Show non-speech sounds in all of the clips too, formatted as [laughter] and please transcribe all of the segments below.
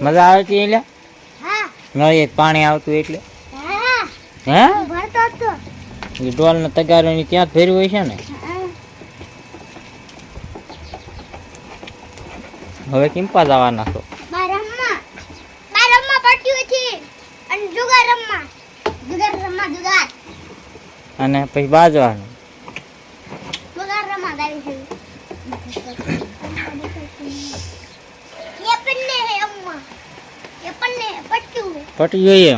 મજા આવે છે એટલે નળી પાણી આવતું એટલે. હે. તો એ ડોલ ને તગારો ની ત્યાં જ ફેરવી હોય છે ને? હવે કિંપા જવાના છો? અને પછી બાજવાનું. પટી જોઈએ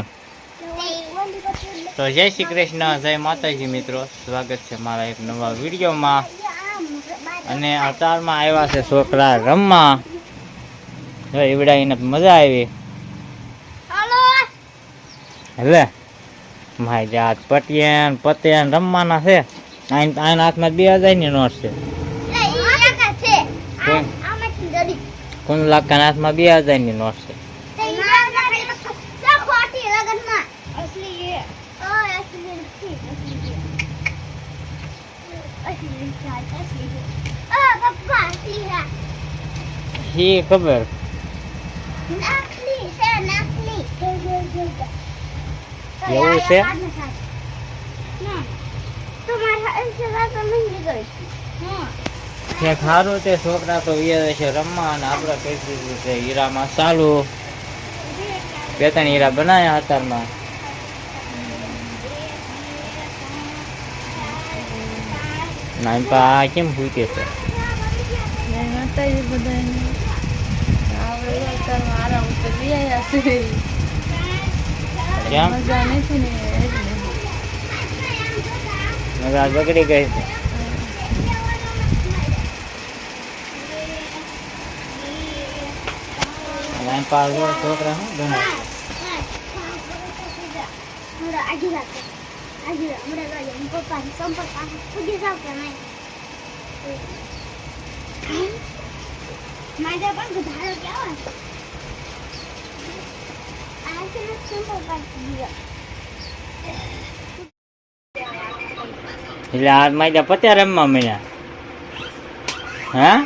તો જય શ્રી કૃષ્ણ જય માતાજી મિત્રો. સ્વાગત છે મારા એક નવા વિડીયોમાં. અને અત્યારમાં આવ્યા છે છોકરા રમવા જો ઈવડાવીને મજા આવી. એટલે મારી જાત પટીએન પતેન રમવાના છે. આઈન આઈન હાથમાં બે હજારની નોટ છે. કુંદલાકાના હાથમાં બે હજારની નોટ છે. છે ઓ પપ્પા અસલી છે એ ખબર. નકલી છે નકલી એવું છે? હા. ક્યાંક સારું તે છોકરા તો એ છે રમવા અને આપણે કહી દીધું છે હીરામાં ચાલુ. બે ત્રણ હીરા બનાવ્યા અત્યારમાં નાનપા આ કેમ ભૂતે છે? મજા બગડી ગઈ છે. નામ પા છોકરા શું બનાવે? મુડા આજી રાખ આજી રાખ મુડા ગાય એમ પપ્પા સંપર્ક પાસે પૂજી જાવ કે નહીં માજા પણ ગધારો કેવા આ છે ને સંપર્ક પાસે દીવા એટલે આ માજા પત્યા રમવા મળ્યા હા?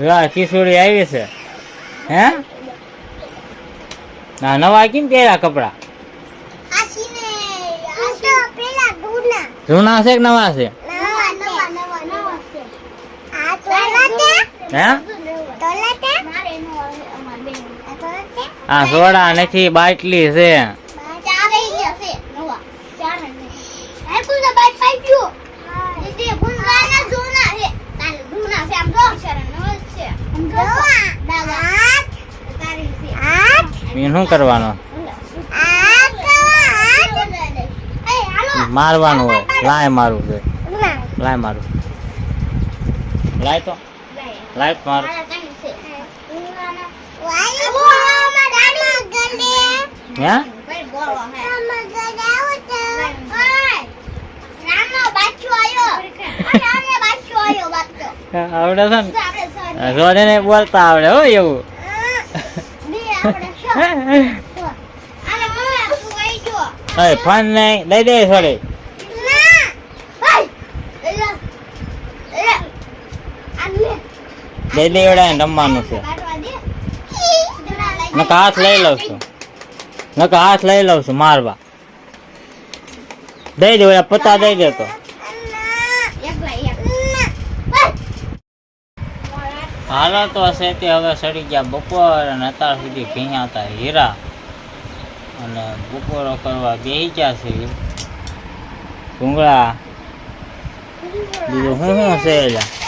લા કિશોરી આવી છે. હે? ના નવા કેમ પહેર્યા કપડા આશીને આ તો પેલા દૂધના જૂના છે કે નવા છે? હે? સોડા નથી બાટલી છે. શું કરવાનું? મારવાનું હોય. લાય મારું છે. લાય મારું. લાય તો. લાય મારું. હે આવડે છે ને? જોડે ને બોલતા આવડે હો એવું. [laughs] ફોન નહીં દઈ દે થોડી દે એવડે રમવાનું છે. નકા હાથ લઈ લઉં છું. નકા હાથ લઈ લઉં છું મારવા. દઈ દે પતા દઈ દે તો. હાલો તો હશે તે હવે સડી ગયા બપોર અને અત્યાર સુધી ભીયા હતા હીરા. અને બપોરો કરવા બેસી ગયા છે. ભૂંગળા. બીજું શું શું છે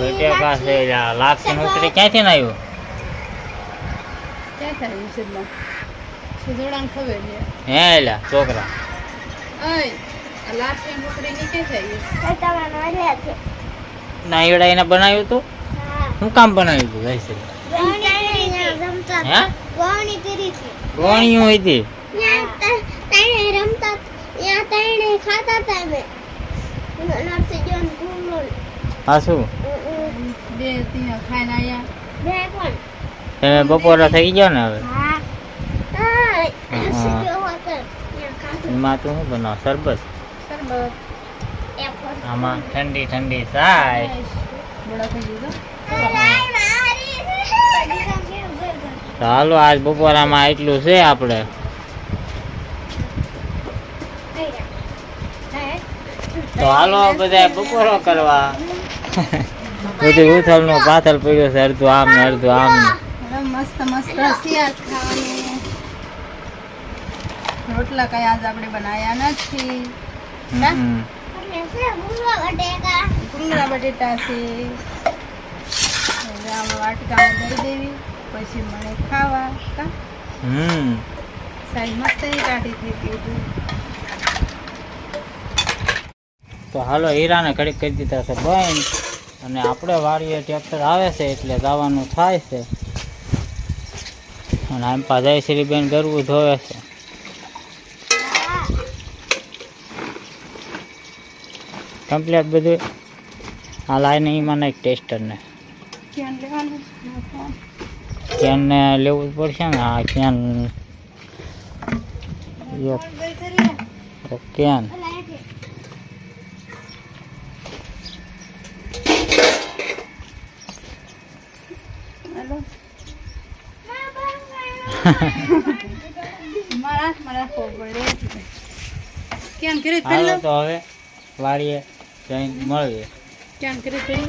બટેકા છે એલા લાપસી ક્યાંથી ના આવ્યું ક્યાં થાય સિદ્ધમાં સુધોડાને ખબર છે. હે એલા છોકરા. અય આ લાપસી મોકરી ની ક્યાં થાય ના એવડા એને બનાવ્યું હતું શું કામ બનાવ્યું હતું. હે કરી ત્રણે રમતા ત્યાં ખાતા હતા નરસિંહ જોન હા શું? બે ત્યાં ખાઈને આયા. બે કોણ તમે બપોરે થઈ ગયો ને હવે? એમાં તું શું બનાવ? શરબત? આમાં ઠંડી ઠંડી થાય. હાલો આજ બપોરામાં એટલું છે આપણે. તો હાલો બધા બપોરો કરવા. બધું નો પાથલ પડ્યો છે અડધું આમ ને અડધું આમ. મસ્ત મસ્ત શિયાળ ખાવાનું. રોટલા કઈ આજ આપણે બનાયા નથી. ભૂંગળા બટેટા છે. આમાં વાટકામાં દઈ દેવી પછી મને ખાવા. હમ. સાઈડ મસ્ત કાઢી થઈ ગઈ તો હાલો હીરાને ઘડીક કરી દીધા છે બંધ અને આપણે વાડીએ ટ્રેક્ટર આવે છે એટલે જવાનું થાય છે. અને આમ પા જયશ્રીબેન ગરવું ધોવે છે. કમ્પ્લેટ બધું આ લાઈને એમાં નાખ ટેસ્ટરને. કેનને લેવું જ પડશે ને? આ કેન કેન હેલો મારા હાથમાં પડે ક્યાં કરી હાલો પેલો તો હવે વાડીએ જઈને મળીએ. ક્યાં કરી પેલી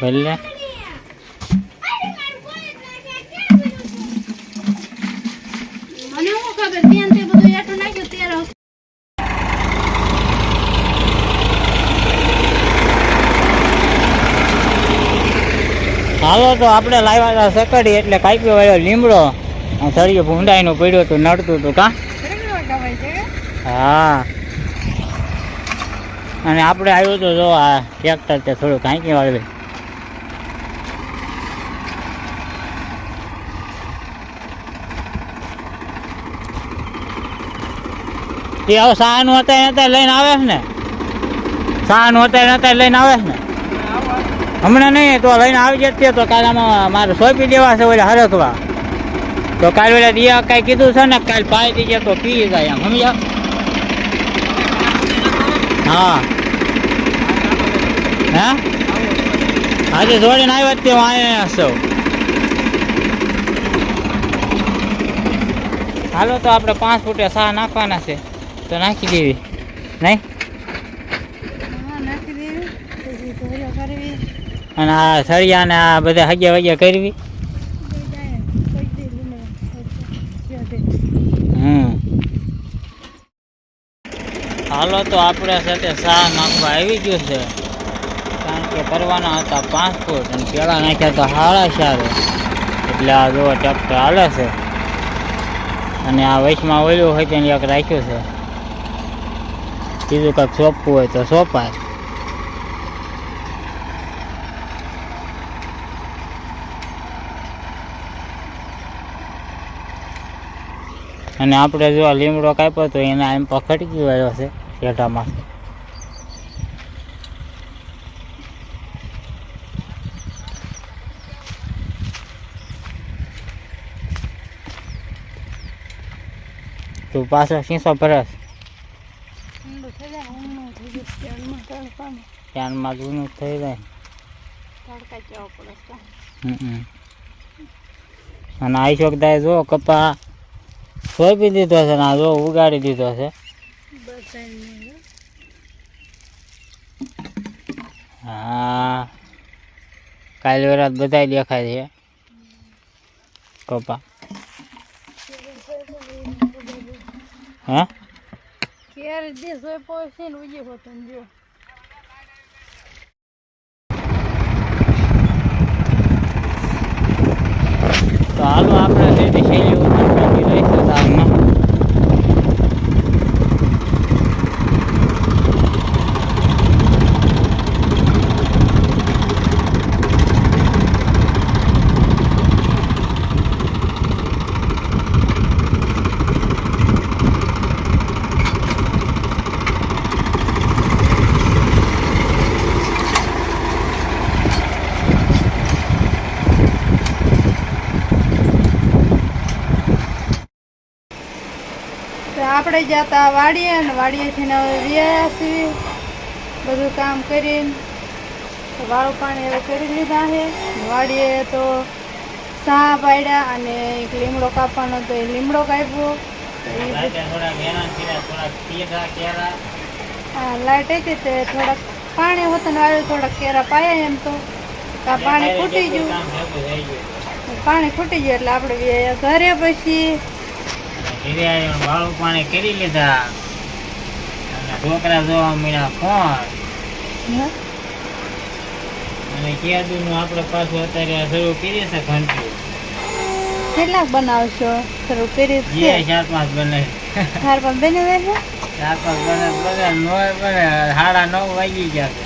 ભલે. મને શું ખબર? ત્યાં તે બધું એઠું નાખ્યું ત્યારે હાલો તો આપણે લાવ્યા હતા સકડી એટલે કાપ્યો વાળો લીમડો. થળીએ ભૂંડાઈનું પડ્યું તો નડતું હતું કા? હા. અને આપણે આવ્યું તો જો આ ટ્રેક્ટર તે થોડું કાંઈકી વાળવે. એ હવે સહાનું હતા અત્યારે લઈને આવે છે ને? સહાનું અત્યારે અત્યારે લઈને આવે છે ને? હમણાં નહીં, તો લઈને આવી જતી તો કાલે આમાં મારે સોંપી દેવા છે હરખવા. તો કાલ વેલા દિયા કાંઈ કીધું છે ને કાલ પાઈ દીજે તો પી જાય એમ સમજ્યા? હા. હે? આજે જોડીને આવ્યા જ તે હું અહીંયા છું. હાલો તો આપણે પાંચ ફૂટે સા નાખવાના છે તો નાખી દેવી. નહીં? અને આ સળિયા ને આ બધા હગ્યા વગ્યા કરવી કોઈ જાય કોઈ દે લીમડા હમ હાલો તો આપણે સાથે સા નાખવા આવી ગયું છે. કારણ કે કરવાના હતા પાંચ ફૂટ અને પેલા નાખ્યા તો હાળા સારો. એટલે આ જો ટ્રેક્ટર હાલે છે. અને આ વૈશમાં ઓલું હોય તેને એક રાખ્યું છે. બીજું કંઈક સોંપવું હોય તો સોંપાય. અને આપણે જો લીમડો કાપ્યો તો એને એમ પર ગયો છે. શેઢામાં તું પાછો શીશો ભરસ. થઈ જાય ઊંઘનું થઈ જાય જૂનું થઈ. અને આ શકતા જો કપા સોંપી દીધો છે ને આ જો ઉગાડી દીધો છે. હા. કાલે વરાત બધા દેખાય છે. કપા હે? ક્યારે દે સોય પહોંચે ને ઉજે હોતો તો હાલો આપણે શેરડી શૈલી ઉપર સારમાં તો આપણે જતા વાડીએ ને વાડીએથી હવે વ્યાસી છીએ બધું કામ કરીને વાળું પાણી હવે કરી લીધા છે. વાડીએ તો સા પાડ્યા અને એક લીમડો કાપવાનો તો એ લીમડો કાપ્યો. હા, લાઈટ હતી તે થોડાક પાણી હોતું ને વાળું થોડાક કેરા પાયા એમ તો. પાણી ફૂટી ગયું. પાણી ફૂટી ગયું એટલે આપણે ઘરે પછી ધીરે વાળું પાણી કરી લીધા. અને છોકરા જોવા મળ્યા ફોન અને કેદુનું આપણે પાછું અત્યારે શરૂ કરીએ છે ઘંટી. કેટલાક બનાવશો? શરૂ કરી જે છે. ચાર પાંચ બને. ચાર પાંચ બને રહેશે ચાર પાંચ બને બને નો બને સાડા નવ વાગી ગયા છે.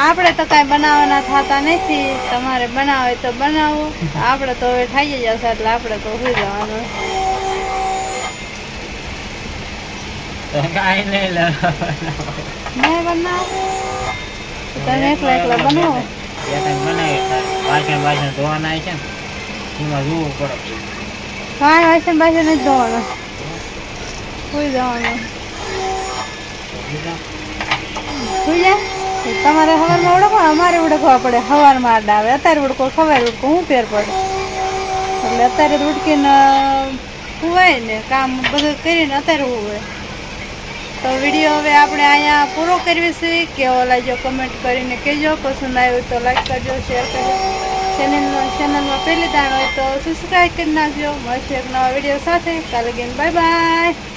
આપણે તો કઈ બનાવવાના થતા નથી. તમારે બનાવે તો બનાવો. આપણે તો હવે થઈ જશે એટલે આપણે તો સુઈ જવાનું તો કાંઈ નહીં લે. નહીં બનાવો તમે એકલા એકલા બનાવો. બે ત્રણ બનાવી વાસણ વાસણ ધોવાના છે ને એમાં જોવું પડે. કાંઈ વાસણ બાસણ નથી ધોવાનું. સુઈ જવાનું તમારે સવારમાં ઉડકો અમારે ઉડકવા પડે. સવારમાં આડા આવે. અત્યારે ઉડકો ખવાય ઉડકો. હું ફેર પડે? એટલે અત્યારે ઉડકીને સુવાય ને કામ બધું કરીને અત્યારે હોય. તો વીડિયો હવે આપણે અહીંયા પૂરો કરીએ છે કેવો લાગ્યો કમેન્ટ કરીને કહેજો. પસંદ આવ્યું તો લાઈક કરજો શેર કરજો. ચેનલમાં ચેનલમાં પહેલી દાણ હોય તો સબસ્ક્રાઈબ કરી નાખજો. મળશે એક નવા વીડિયો સાથે. કાલે ગેમ બાય બાય